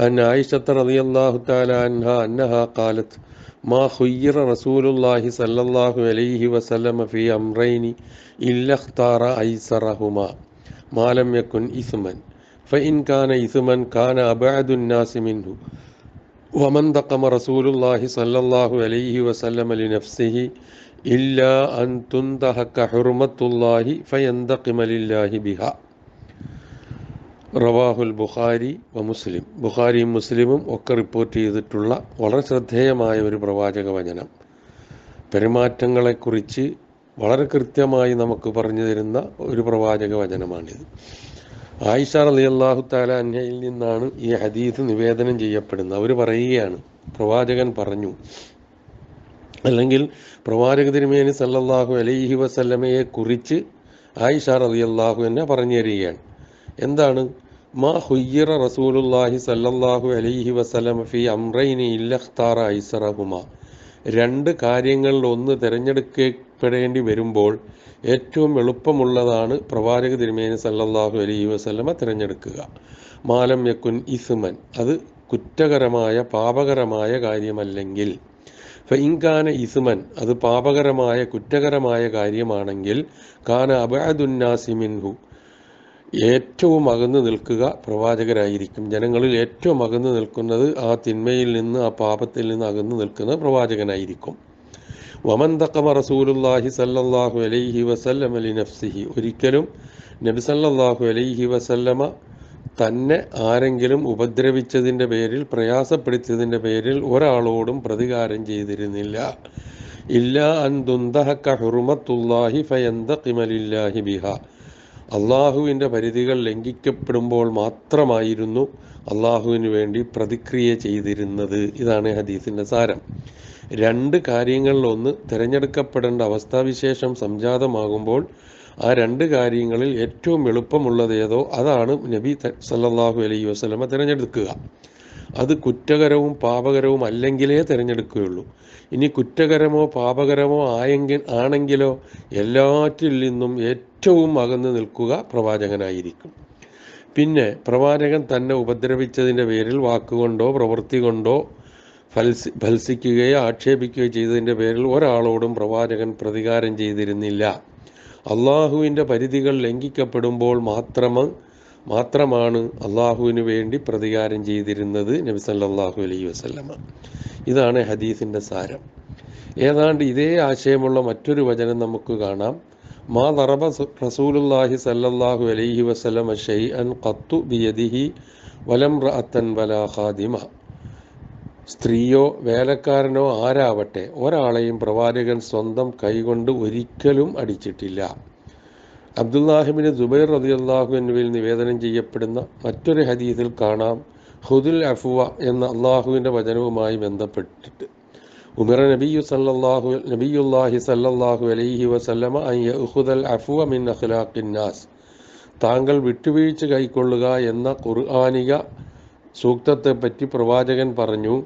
أن عائشة رضي الله تعالى عنها أنها قالت ما خير رسول الله صلى الله عليه وسلم في أمرين إلا اختار أيسرهما ما لم يكن إثما فإن كان إثما كان أبعد الناس منه. ومن دقم رسول الله صلى الله عليه وسلم لنفسه إلا أن تندهك حرمة الله فيندقم لله بها. റവാഹുൽ ബുഖാരി വ മുസ്ലിം. ബുഖാരിയും മുസ്ലിമും ഒക്കെ റിപ്പോർട്ട് ചെയ്തിട്ടുള്ള വളരെ ശ്രദ്ധേയമായ ഒരു പ്രവാചക വചനം. പെരുമാറ്റങ്ങളെക്കുറിച്ച് വളരെ കൃത്യമായി നമുക്ക് പറഞ്ഞു തരുന്ന ഒരു പ്രവാചക വചനമാണിത്. ആയിഷ അലി അള്ളാഹു താല അന്യയിൽ നിന്നാണ് ഈ ഹദീസ് നിവേദനം ചെയ്യപ്പെടുന്നത്. അവർ പറയുകയാണ് പ്രവാചകൻ പറഞ്ഞു അല്ലെങ്കിൽ പ്രവാചക തിരുമേനി സല്ലല്ലാഹു അലൈഹി വസല്ലമയെ കുറിച്ച് ആയിഷ റളിയല്ലാഹു എന്നെ പറഞ്ഞു തരികയാണ്. എന്താണ്? മാ ഹുയ്യറ റസൂലുല്ലാഹി സല്ലല്ലാഹു അലൈഹി വസല്ലം ഫി അംറൈനി ഇല്ലഖ്താറ ഐസറഹുമ. രണ്ട് കാര്യങ്ങളിൽ ഒന്ന് തിരഞ്ഞെടുക്കപ്പെടേണ്ടി വരുമ്പോൾ ഏറ്റവും എളുപ്പമുള്ളതാണ് പ്രവാചക തിരുമേനി സല്ലല്ലാഹു അലൈഹി വസല്ലമ തിരഞ്ഞെടുക്കുക. മാലം യക്കുൻ ഇസ്മൻ. അത് കുറ്റകരമായ പാപകരമായ കാര്യമല്ലെങ്കിൽ. ഫൈങ്കാന ഇസ്മൻ. അത് പാപകരമായ കുറ്റകരമായ കാര്യമാണെങ്കിൽ കാന അബഅദുന്നാസി മിൻഹു. ഏറ്റവും അകന്നു നിൽക്കുക പ്രവാചകരായിരിക്കും. ജനങ്ങളിൽ ഏറ്റവും അകന്നു നിൽക്കുന്നത് ആ തിന്മയിൽ നിന്ന് ആ പാപത്തിൽ നിന്ന് അകന്നു നിൽക്കുന്ന പ്രവാചകനായിരിക്കും. വമൻ തക്കമ റസൂലുല്ലാഹി സല്ലാഹു അലൈഹി വസല്ലം അലി നഫ്സിഹി ഒരിക്കലും നബി സല്ലാഹു അലൈഹി വസല്ലമ തന്നെ ആരെങ്കിലും ഉപദ്രവിച്ചതിന്റെ പേരിൽ പ്രയാസപ്പെടുത്തിയതിന്റെ പേരിൽ ഒരാളോടും പ്രതികാരം ചെയ്തിരുന്നില്ല. ഇല്ല അൻ ദുന്തഹക്ക ഹുറുമത്തുല്ലാഹി ഫയന്തഖിമലില്ലാഹി ബിഹ. അള്ളാഹുവിന്റെ പരിധികൾ ലംഘിക്കപ്പെടുമ്പോൾ മാത്രമായിരുന്നു അള്ളാഹുവിന് വേണ്ടി പ്രതിക്രിയ ചെയ്തിരുന്നത്. ഇതാണ് ഹദീസിന്റെ സാരം. രണ്ട് കാര്യങ്ങളിൽ ഒന്ന് തിരഞ്ഞെടുക്കപ്പെടേണ്ട അവസ്ഥാവിശേഷം സംജാതമാകുമ്പോൾ ആ രണ്ട് കാര്യങ്ങളിൽ ഏറ്റവും എളുപ്പമുള്ളത് ഏതോ അതാണ് നബി സല്ലാഹു അലൈഹി വസ്ലമ തിരഞ്ഞെടുക്കുക. അത് കുറ്റകരവും പാപകരവും അല്ലെങ്കിലേ തിരഞ്ഞെടുക്കുകയുള്ളൂ. ഇനി കുറ്റകരമോ പാപകരമോ ആയെങ്കിൽ ആണെങ്കിലോ എല്ലാറ്റിൽ നിന്നും ഏറ്റവും അകന്നു നിൽക്കുക പ്രവാചകനായിരിക്കും. പിന്നെ പ്രവാചകൻ തന്നെ ഉപദ്രവിച്ചതിന്റെ പേരിൽ വാക്കുകൊണ്ടോ പ്രവൃത്തി കൊണ്ടോ ഫൽസി ഫൽസിക്കുകയോ ആക്ഷേപിക്കുകയോ ചെയ്തതിന്റെ പേരിൽ ഒരാളോടും പ്രവാചകൻ പ്രതികാരം ചെയ്തിരുന്നില്ല. അള്ളാഹുവിന്റെ പരിധികൾ ലംഘിക്കപ്പെടുമ്പോൾ മാത്രമേ മാത്രമാണ് അള്ളാഹുവിന് വേണ്ടി പ്രതികാരം ചെയ്തിരുന്നത് നബി സല്ലാഹു അലൈഹി വസല്ലമ. ഇതാണ് ഹദീസിന്റെ സാരം. ഏതാണ്ട് ഇതേ ആശയമുള്ള മറ്റൊരു വചനം നമുക്ക് കാണാം. മാ തറബ റസൂലുല്ലാഹി സല്ലല്ലാഹു അലൈഹി വസല്ലമ ഷൈഅൻ ഖത്തു ബിയദിഹി വലം റഅത്തൻ വലാ ഖാദിമ. സ്ത്രീയോ വേലക്കാരനോ ആരാവട്ടെ ഒരാളെയും പ്രവാചകൻ സ്വന്തം കൈകൊണ്ട് ഒരിക്കലും അടിച്ചിട്ടില്ല. അബ്ദുല്ലാഹിബിന് ജുബൈർ റതിയല്ലാഹു എന്നിവയിൽ നിവേദനം ചെയ്യപ്പെടുന്ന മറ്റൊരു ഹദീസിൽ കാണാം. ഹുദുൽ അഫുവ എന്ന അള്ളാഹുവിന്റെ വചനവുമായി ബന്ധപ്പെട്ടിട്ട്. ഉമർ നബിയു സല്ലല്ലാഹു നബിയുല്ലാഹി സല്ലല്ലാഹു അലൈഹി വസല്ലമ അയ്യുദൽ അഫുവ മിൻ അഖ്ലാഖിന്നാസ് താങ്കൾ വിട്ടുവീഴ്ച കൈക്കൊള്ളുക എന്ന ഖുർആാനിക സൂക്തത്തെപ്പറ്റി പ്രവാചകൻ പറഞ്ഞു.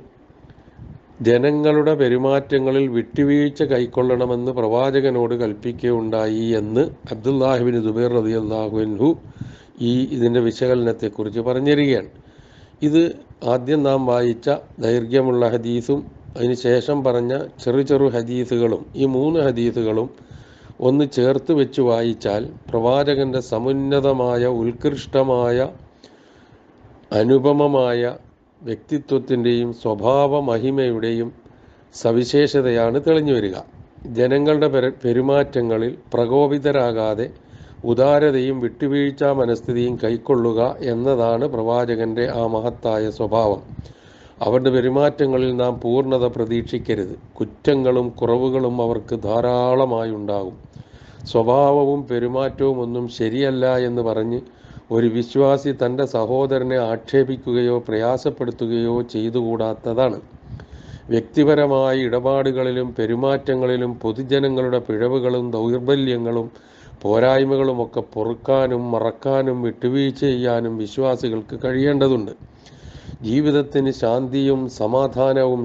ജനങ്ങളുടെ പെരുമാറ്റങ്ങളിൽ വിട്ടുവീഴ്ച കൈക്കൊള്ളണമെന്ന് പ്രവാചകനോട് കൽപ്പിക്കുകയുണ്ടായി എന്ന് അബ്ദുല്ലാഹിബിൻ ദുബൈർ റതി അള്ളാഹുൻഹു ഈ ഇതിന്റെ വിശകലനത്തെക്കുറിച്ച് പറഞ്ഞിരിക്കുകയാണ്. ഇത് ആദ്യം നാം വായിച്ച ദൈർഘ്യമുള്ള ഹദീസും അതിനുശേഷം പറഞ്ഞ ചെറു ചെറു ഹദീസുകളും ഈ മൂന്ന് ഹദീസുകളും ഒന്ന് ചേർത്ത് വെച്ച് വായിച്ചാൽ പ്രവാചകന്റെ സമുന്നതമായ ഉത്കൃഷ്ടമായ അനുപമമായ വ്യക്തിത്വത്തിന്റെയും സ്വഭാവ മഹിമയുടെയും സവിശേഷതയാണ് തെളിഞ്ഞു വരിക ജനങ്ങളുടെ പെരുമാറ്റങ്ങളിൽ പ്രകോപിതരാകാതെ ഉദാരതയും വിട്ടുവീഴ്ച മനസ്ഥിതിയും കൈക്കൊള്ളുക എന്നതാണ് പ്രവാചകന്റെ ആ മഹത്തായ സ്വഭാവം. അവരുടെ പെരുമാറ്റങ്ങളിൽ നാം പൂർണത പ്രതീക്ഷിക്കരുത്. കുറ്റങ്ങളും കുറവുകളും അവർക്ക് ധാരാളമായി ഉണ്ടാകും സ്വഭാവവും പെരുമാറ്റവും ഒന്നും ശരിയല്ല എന്ന് പറഞ്ഞ് ഒരു വിശ്വാസി തന്റെ സഹോദരനെ ആക്ഷേപിക്കുകയോ പ്രയാസപ്പെടുത്തുകയോ ചെയ്തുകൂടാത്തതാണ്. വ്യക്തിപരമായ ഇടപാടുകളിലും പെരുമാറ്റങ്ങളിലും പൊതുജനങ്ങളുടെ പിഴവുകളും ദൗർബല്യങ്ങളും പോരായ്മകളുമൊക്കെ പൊറുക്കാനും മറക്കാനും വിട്ടുവീഴ്ച ചെയ്യാനും വിശ്വാസികൾക്ക് കഴിയേണ്ടതുണ്ട്. ജീവിതത്തിന് ശാന്തിയും സമാധാനവും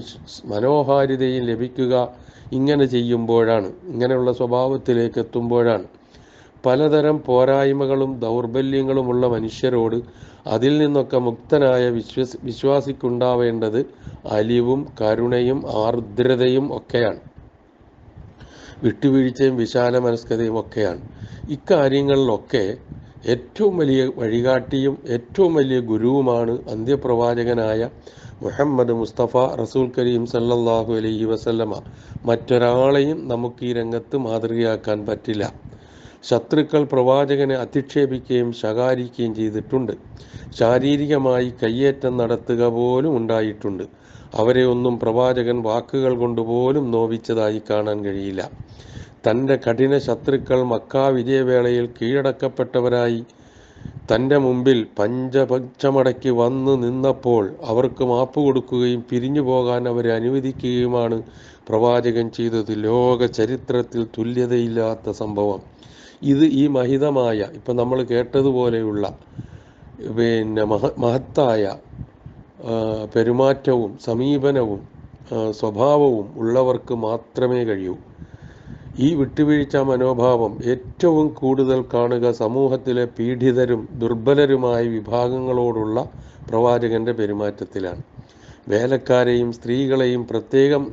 മനോഹാരിതയും ലഭിക്കുക ഇങ്ങനെ ചെയ്യുമ്പോഴാണ് ഇങ്ങനെയുള്ള സ്വഭാവത്തിലേക്ക് എത്തുമ്പോഴാണ്. പലതരം പോരായ്മകളും ദൗർബല്യങ്ങളുമുള്ള മനുഷ്യരോട് അതിൽ നിന്നൊക്കെ മുക്തനായ വിശ്വസ് വിശ്വാസിക്കുണ്ടാവേണ്ടത് അലിവും കരുണയും ആർദ്രതയും ഒക്കെയാണ്. വിട്ടുവീഴ്ചയും വിശാല മനസ്കതയും ഒക്കെയാണ്. ഇക്കാര്യങ്ങളിലൊക്കെ ഏറ്റവും വലിയ വഴികാട്ടിയും ഏറ്റവും വലിയ ഗുരുവുമാണ് അന്ത്യപ്രവാചകനായ മുഹമ്മദ് മുസ്തഫ റസൂൽ കരീം സല്ലാഹു അലൈഹി വസല്ലമ. മറ്റൊരാളെയും നമുക്ക് ഈ രംഗത്ത് മാതൃകയാക്കാൻ പറ്റില്ല. ശത്രുക്കൾ പ്രവാചകനെ അധിക്ഷേപിക്കുകയും ശകാരിക്കുകയും ചെയ്തിട്ടുണ്ട്. ശാരീരികമായി കയ്യേറ്റം നടത്തുക പോലും ഉണ്ടായിട്ടുണ്ട്. അവരെ ഒന്നും പ്രവാചകൻ വാക്കുകൾ കൊണ്ടുപോലും നോവിച്ചതായി കാണാൻ കഴിയില്ല. തന്റെ കഠിന ശത്രുക്കൾ മക്കാ വിജയവേളയിൽ കീഴടക്കപ്പെട്ടവരായി തന്റെ മുമ്പിൽ പഞ്ചപക്ഷമടക്കി വന്നു നിന്നപ്പോൾ അവർക്ക് മാപ്പ് കൊടുക്കുകയും പിരിഞ്ഞു പോകാൻ അവരെ അനുവദിക്കുകയുമാണ് പ്രവാചകൻ ചെയ്തത്. ലോക ചരിത്രത്തിൽ തുല്യതയില്ലാത്ത സംഭവം. ഇത് ഈ മഹിതമായ ഇപ്പം നമ്മൾ കേട്ടതുപോലെയുള്ള പിന്നെ മഹ മഹത്തായ പെരുമാറ്റവും സമീപനവും സ്വഭാവവും ഉള്ളവർക്ക് മാത്രമേ കഴിയൂ. ഈ വിട്ടുവീഴ്ച മനോഭാവം ഏറ്റവും കൂടുതൽ കാണുക സമൂഹത്തിലെ പീഡിതരും ദുർബലരുമായ വിഭാഗങ്ങളോടുള്ള പ്രവാചകന്റെ പെരുമാറ്റത്തിലാണ്. വേലക്കാരെയും സ്ത്രീകളെയും പ്രത്യേകം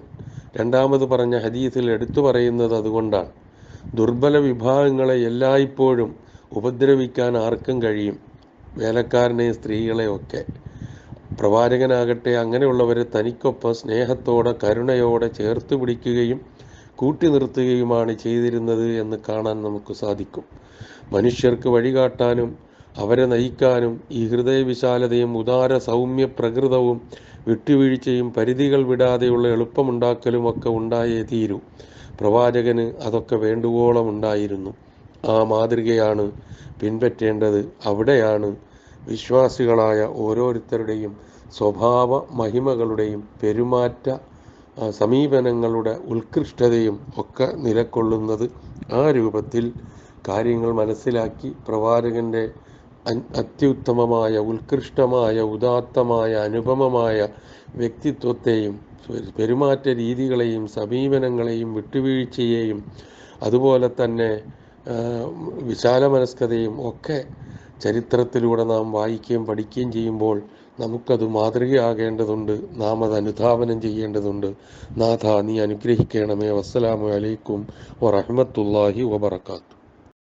രണ്ടാമത് പറഞ്ഞ ഹദീസിൽ എടുത്തു പറയുന്നത് അതുകൊണ്ടാണ്. ദുർബല വിഭാഗങ്ങളെ എല്ലായ്പ്പോഴും ഉപദ്രവിക്കാൻ ആർക്കും കഴിയും. വേലക്കാരനെയും സ്ത്രീകളെയൊക്കെ. പ്രവാചകനാകട്ടെ അങ്ങനെയുള്ളവരെ തനിക്കൊപ്പം സ്നേഹത്തോടെ കരുണയോടെ ചേർത്ത് പിടിക്കുകയും കൂട്ടി നിർത്തുകയുമാണ് ചെയ്തിരുന്നത് എന്ന് കാണാൻ നമുക്ക് സാധിക്കും. മനുഷ്യർക്ക് വഴികാട്ടാനും അവരെ നയിക്കാനും ഈ ഹൃദയവിശാലതയും ഉദാര സൗമ്യ പ്രകൃതവും വിട്ടുവീഴ്ചയും പരിധികൾ വിടാതെയുള്ള എളുപ്പമുണ്ടാക്കലും ഒക്കെ ഉണ്ടായേ തീരൂ. പ്രവാചകന് അതൊക്കെ വേണ്ടുവോളം ഉണ്ടായിരുന്നു. ആ മാതൃകയാണ് പിൻപറ്റേണ്ടത്. അവിടെയാണ് വിശ്വാസികളായ ഓരോരുത്തരുടെയും സ്വഭാവ മഹിമകളുടെയും പെരുമാറ്റ സമീപനങ്ങളുടെ ഉത്കൃഷ്ടതയും ഒക്കെ നിലകൊള്ളുന്നത് ആ രൂപത്തിൽ കാര്യങ്ങൾ മനസ്സിലാക്കി പ്രവാചകന്റെ അത്യുത്തമമായ ഉത്കൃഷ്ടമായ ഉദാത്തമായ അനുപമമായ വ്യക്തിത്വത്തെയും പെരുമാറ്റ രീതികളെയും സമീപനങ്ങളെയും വിട്ടുവീഴ്ചയെയും അതുപോലെ തന്നെ വിശാല മനസ്കതയും ഒക്കെ ചരിത്രത്തിലൂടെ നാം വായിക്കുകയും പഠിക്കുകയും ചെയ്യുമ്പോൾ നമുക്കത് മാതൃകയാകേണ്ടതുണ്ട്. നാം അത് അനുധാവനം ചെയ്യേണ്ടതുണ്ട്. നാഥ നീ അനുഗ്രഹിക്കണമേ. വസ്സലാമു അലൈക്കും വറഹ്മത്തുള്ളാഹി വബറകാത്തു.